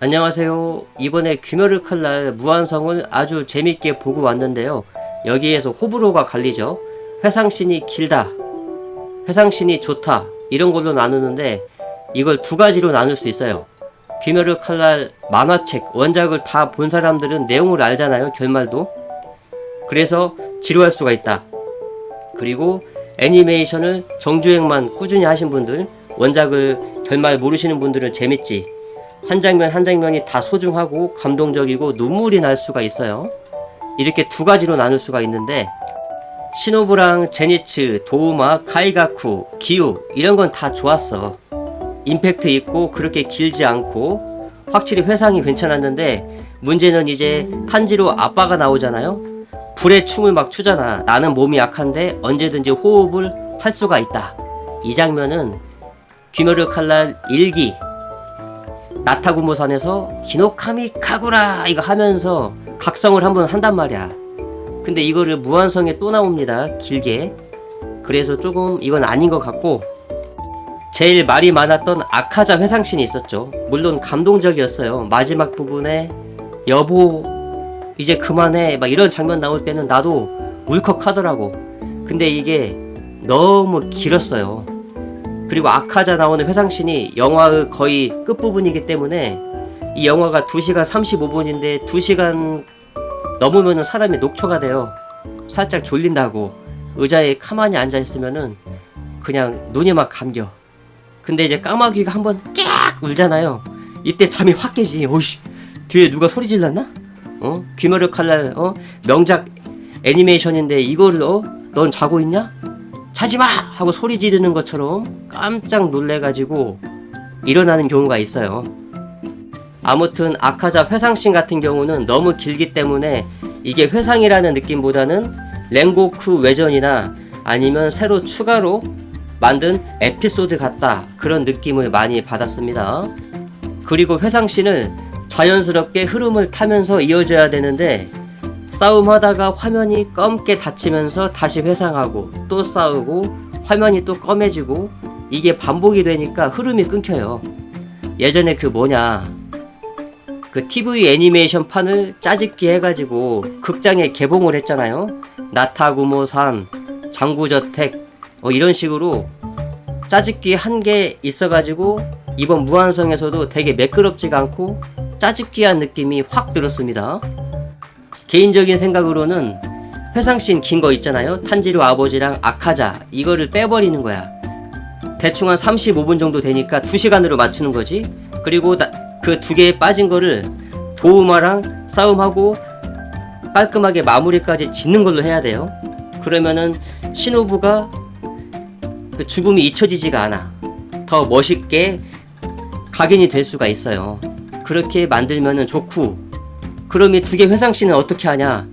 안녕하세요. 이번에 귀멸을 칼날 무한성을 아주 재밌게 보고 왔는데요. 여기에서 호불호가 갈리죠. 회상신이 길다. 회상신이 좋다. 이런 걸로 나누는데 이걸 두 가지로 나눌 수 있어요. 귀멸을 칼날 만화책, 원작을 다 본 사람들은 내용을 알잖아요. 결말도. 그래서 지루할 수가 있다. 그리고 애니메이션을 정주행만 꾸준히 하신 분들, 원작을 결말 모르시는 분들은 재밌지. 한 장면 한 장면이 다 소중하고 감동적이고 눈물이 날 수가 있어요. 이렇게 두 가지로 나눌 수가 있는데 시노부랑 제니츠, 도우마, 카이가쿠, 기우 이런 건 다 좋았어. 임팩트 있고 그렇게 길지 않고 확실히 회상이 괜찮았는데 문제는 이제 탄지로 아빠가 나오잖아요. 불의 춤을 막 추잖아. 나는 몸이 약한데 언제든지 호흡을 할 수가 있다. 이 장면은 귀멸의 칼날 일기 나타구모산에서 히노카미 카구라 이거 하면서 각성을 한번 한단 말이야. 근데 이거를 무한성에 또 나옵니다. 길게. 그래서 조금 이건 아닌 것 같고 제일 말이 많았던 아카자 회상신이 있었죠. 물론 감동적이었어요. 마지막 부분에 여보 이제 그만해 막 이런 장면 나올 때는 나도 울컥하더라고. 근데 이게 너무 길었어요. 그리고 아카자 나오는 회상신이 영화의 거의 끝부분이기 때문에 이 영화가 2시간 35분인데 2시간 넘으면 사람이 녹초가 돼요. 살짝 졸린다고 의자에 가만히 앉아 있으면은 그냥 눈이 막 감겨. 근데 이제 까마귀가 한번 깨악 울잖아요. 이때 잠이 확 깨지. 오씨 뒤에 누가 소리 질렀나? 어? 귀멸의 칼날 어? 명작 애니메이션인데 이거를 어? 넌 자고 있냐? 자지마! 하고 소리 지르는 것처럼 깜짝 놀래가지고 일어나는 경우가 있어요. 아무튼 아카자 회상씬 같은 경우는 너무 길기 때문에 이게 회상이라는 느낌보다는 랭고쿠 외전이나 아니면 새로 추가로 만든 에피소드 같다 그런 느낌을 많이 받았습니다. 그리고 회상씬을 자연스럽게 흐름을 타면서 이어져야 되는데 싸움하다가 화면이 검게 닫히면서 다시 회상하고 또 싸우고 화면이 또 검해지고 이게 반복이 되니까 흐름이 끊겨요. 예전에 그 뭐냐 그 TV 애니메이션 판을 짜집기 해가지고 극장에 개봉을 했잖아요. 나타구모산, 장구저택 어, 이런 식으로 짜집기 한게 있어가지고 이번 무한성에서도 되게 매끄럽지가 않고 짜집기한 느낌이 확 들었습니다. 개인적인 생각으로는 회상씬 긴 거 있잖아요. 탄지로 아버지랑 아카자 이거를 빼버리는 거야. 대충 한 35분 정도 되니까 2시간으로 맞추는 거지. 그리고 그 두 개에 빠진 거를 도우마랑 싸움하고 깔끔하게 마무리까지 짓는 걸로 해야 돼요. 그러면은 신호부가 그 죽음이 잊혀지지가 않아. 더 멋있게 각인이 될 수가 있어요. 그렇게 만들면은 좋고 그럼 이 두 개 회상씬은 어떻게 하냐?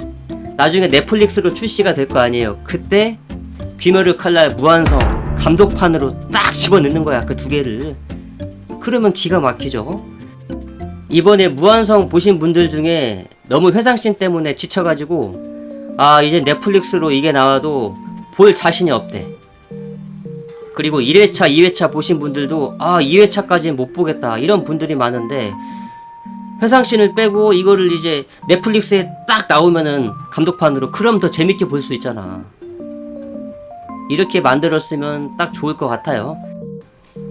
나중에 넷플릭스로 출시가 될 거 아니에요. 그때 귀멸의 칼날 무한성 감독판으로 딱 집어넣는 거야 그 두 개를. 그러면 기가 막히죠. 이번에 무한성 보신 분들 중에 너무 회상씬 때문에 지쳐가지고 아 이제 넷플릭스로 이게 나와도 볼 자신이 없대. 그리고 1회차, 2회차 보신 분들도 아 2회차까지는 못 보겠다 이런 분들이 많은데 회상씬을 빼고 이거를 이제 넷플릭스에 딱 나오면은 감독판으로 그럼 더 재밌게 볼 수 있잖아. 이렇게 만들었으면 딱 좋을 것 같아요.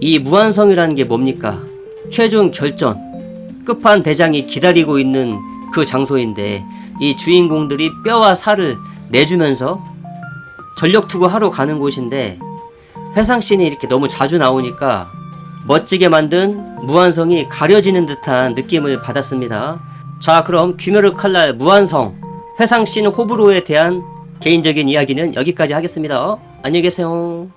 이 무한성이라는 게 뭡니까? 최종 결전. 끝판 대장이 기다리고 있는 그 장소인데 이 주인공들이 뼈와 살을 내주면서 전력 투구하러 가는 곳인데 회상씬이 이렇게 너무 자주 나오니까 멋지게 만든 무한성이 가려지는 듯한 느낌을 받았습니다. 자, 그럼 귀멸의 칼날 무한성 회상씬 호불호에 대한 개인적인 이야기는 여기까지 하겠습니다. 안녕히 계세요.